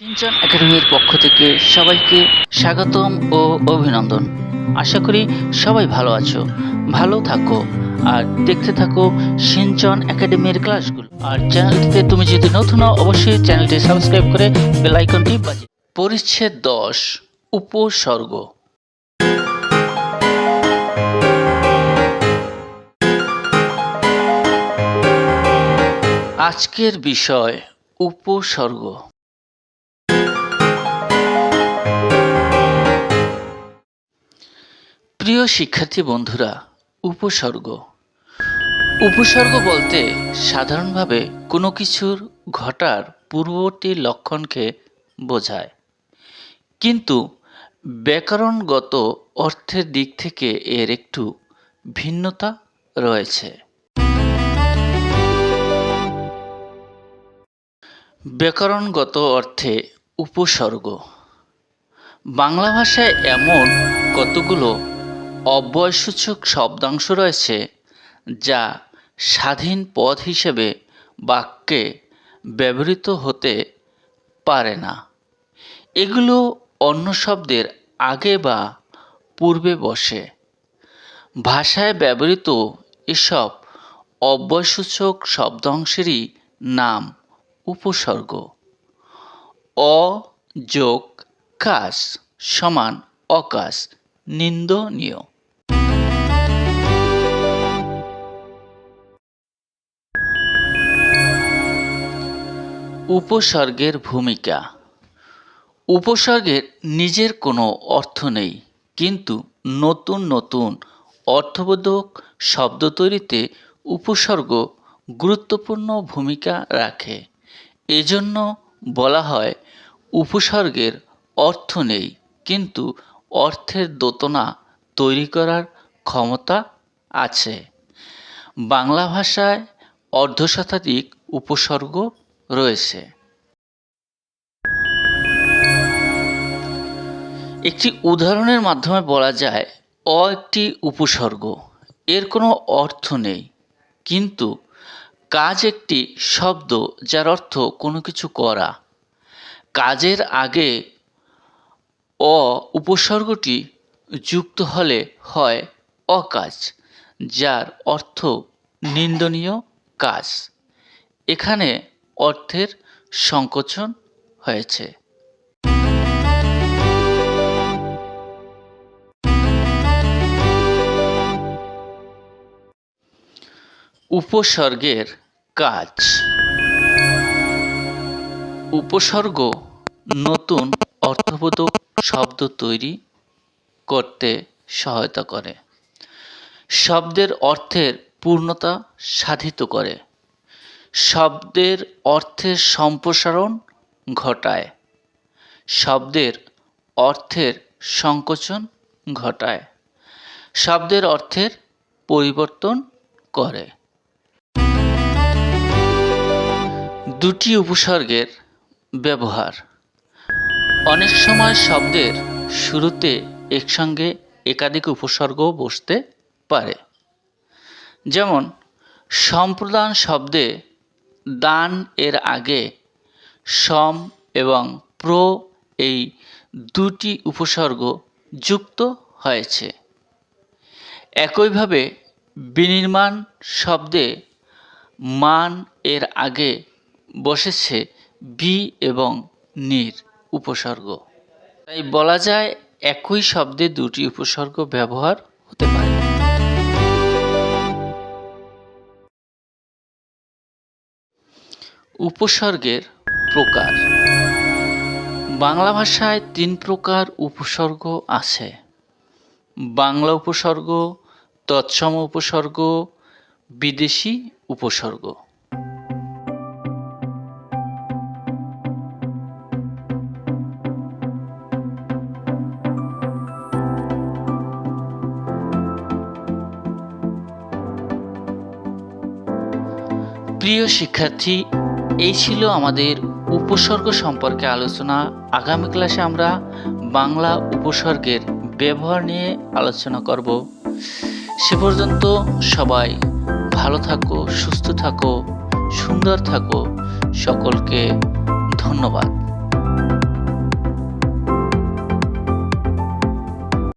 Shinchan একাডেমির পক্ষ থেকে সবাইকে স্বাগতম ও অভিনন্দন। আশা করি সবাই ভালো আছো, ভালো থাকো, আর দেখতে থাকো সিনচন একাডেমির ক্লাসগুলো। আর চ্যানেলটিতে তুমি যদি নতুন হও, অবশ্যই চ্যানেলটি সাবস্ক্রাইব করে বেল আইকনটি বাজিয়ে পরিচ্ছেদ দশ, উপসর্গ। আজকের বিষয়, উপসর্গ। প্রিয় শিক্ষার্থী বন্ধুরা, উপসর্গ। উপসর্গ বলতে সাধারণভাবে কোনো কিছুর ঘটার পূর্ববর্তী লক্ষণকে বোঝায়। কিন্তু ব্যাকরণগত অর্থের দিক থেকে এর একটু ভিন্নতা রয়েছে। ব্যাকরণগত অর্থে উপসর্গ। বাংলা ভাষায় এমন কতগুলো অব্যয়সূচক শব্দাংশ রয়েছে যা স্বাধীন পদ হিসেবে বাক্যে ব্যবহৃত হতে পারে না। এগুলো অন্য শব্দের আগে বা পূর্বে বসে। ভাষায় ব্যবহৃত এসব অব্যয়সূচক শব্দাংশেরই নাম উপসর্গ। অ যোগ কাস সমান অকাশ নিন্দনীয়। উপসর্গের ভূমিকা। উপসর্গের নিজের কোনো অর্থ নেই, কিন্তু নতুন নতুন অর্থবোধক শব্দ তৈরিতে উপসর্গ গুরুত্বপূর্ণ ভূমিকা রাখে। এজন্য বলা হয়, উপসর্গের অর্থ নেই, কিন্তু অর্থের দোতনা তৈরি করার ক্ষমতা আছে। বাংলা ভাষায় অর্ধশতাধিক উপসর্গ রয়েছে। একটি উদাহরণের মাধ্যমে বলা যায়, অ একটি উপসর্গ। এর কোনো অর্থ নেই। কিন্তু কাজ একটি শব্দ যার অর্থ কোনো কিছু করা। কাজের আগে অ উপসর্গটি যুক্ত হলে হয় অকাজ, যার অর্থ নিন্দনীয় কাজ। এখানে অর্থের সংকোচন হয়েছে। উপসর্গের কাজ। উপসর্গ নতুন অর্থবোধক শব্দ তৈরি করতে সহায়তা করে। শব্দের অর্থের পূর্ণতা সাধিত করে। শব্দের অর্থের সম্প্রসারণ ঘটায়। শব্দের অর্থের সংকোচন ঘটায়। শব্দের অর্থের পরিবর্তন করে। দুটি উপসর্গের ব্যবহার। অনেক সময় শব্দের শুরুতে একসঙ্গে একাধিক উপসর্গ বসতে পারে। যেমন, সম্প্রদান শব্দে দান এর আগে সম এবং প্র এই দুটি উপসর্গ যুক্ত হয়েছে। একইভাবে বিনির্মাণ শব্দে মান এর আগে বসেছে বি এবং নির উপসর্গ। তাই বলা যায় একই শব্দে দুটি উপসর্গ ব্যবহার হতে পারে। উপসর্গের প্রকার। বাংলা ভাষায় তিন প্রকার উপসর্গ আছে। বাংলা উপসর্গ, তৎসম উপসর্গ, বিদেশি উপসর্গ। প্রিয় শিক্ষার্থী এই ছিল আমাদের উপসর্গ সম্পর্কে আলোচনা। আগামী ক্লাসে আমরা বাংলা উপসর্গের ব্যবহার নিয়ে আলোচনা করব। সে পর্যন্ত সবাই ভালো থাকো, সুস্থ থাকো, সুন্দর থাকো। সকলকে ধন্যবাদ।